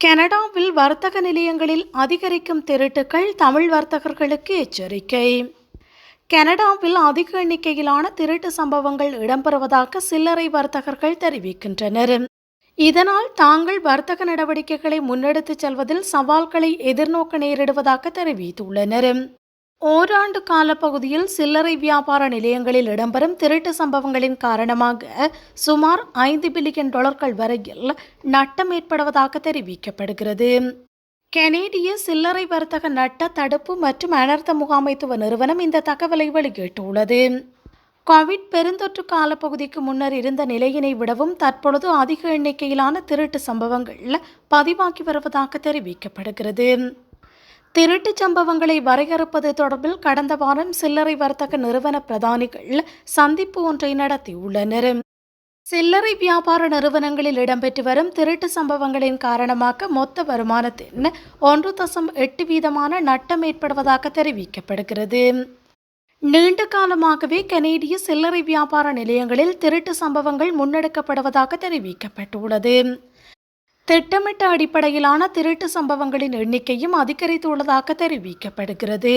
கனடாவில் வர்த்தக நிலையங்களில் அதிகரிக்கும் திருட்டுக்கள் தமிழ் வர்த்தகர்களுக்கு எச்சரிக்கை. கனடாவில் அதிக எண்ணிக்கையிலான திருட்டு சம்பவங்கள் இடம்பெறுவதாக சில்லறை வர்த்தகர்கள் தெரிவிக்கின்றனர். இதனால் தாங்கள் வர்த்தக நடவடிக்கைகளை முன்னெடுத்துச் செல்வதில் சவால்களை எதிர்நோக்க நேரிடுவதாக தெரிவித்துள்ளனர். ஓராண்டு காலப்பகுதியில் சில்லறை வியாபார நிலையங்களில் இடம்பெறும் திருட்டு சம்பவங்களின் காரணமாக சுமார் ஐந்து பில்லியன் டாலர்கள் வரையில் நட்டம் ஏற்படுவதாக தெரிவிக்கப்படுகிறது. கெனேடிய சில்லறை வர்த்தக நட்ட தடுப்பு மற்றும் அனர்த்த முகாமைத்துவ நிறுவனம் இந்த தகவலை வெளியிட்டுள்ளது. கோவிட் பெருந்தொற்று காலப்பகுதிக்கு முன்னர் இருந்த நிலையினை விடவும் தற்பொழுது அதிக எண்ணிக்கையிலான திருட்டு சம்பவங்கள் பதிவாகி வருவதாக தெரிவிக்கப்படுகிறது. திருட்டுச் சம்பவங்களை வரையறுப்பது தொடர்பில் கடந்த வாரம் சில்லறை வர்த்தக நிறுவன பிரதானிகள் சந்திப்பு ஒன்றை நடத்தியுள்ளனர். சில்லறை வியாபார நிறுவனங்களில் இடம்பெற்று வரும் திருட்டு சம்பவங்களின் காரணமாக மொத்த வருமானத்தின் ஒன்று தசம் எட்டு வீதமான நட்டம் ஏற்படுவதாக தெரிவிக்கப்படுகிறது. நீண்ட காலமாகவே கனேடிய சில்லறை வியாபார நிலையங்களில் திருட்டு சம்பவங்கள் முன்னெடுக்கப்படுவதாக தெரிவிக்கப்பட்டுள்ளது. திட்டமிட்ட அடிப்படையிலான திருட்டு சம்பவங்களின் எண்ணிக்கையும் அதிகரித்துள்ளதாக தெரிவிக்கப்படுகிறது.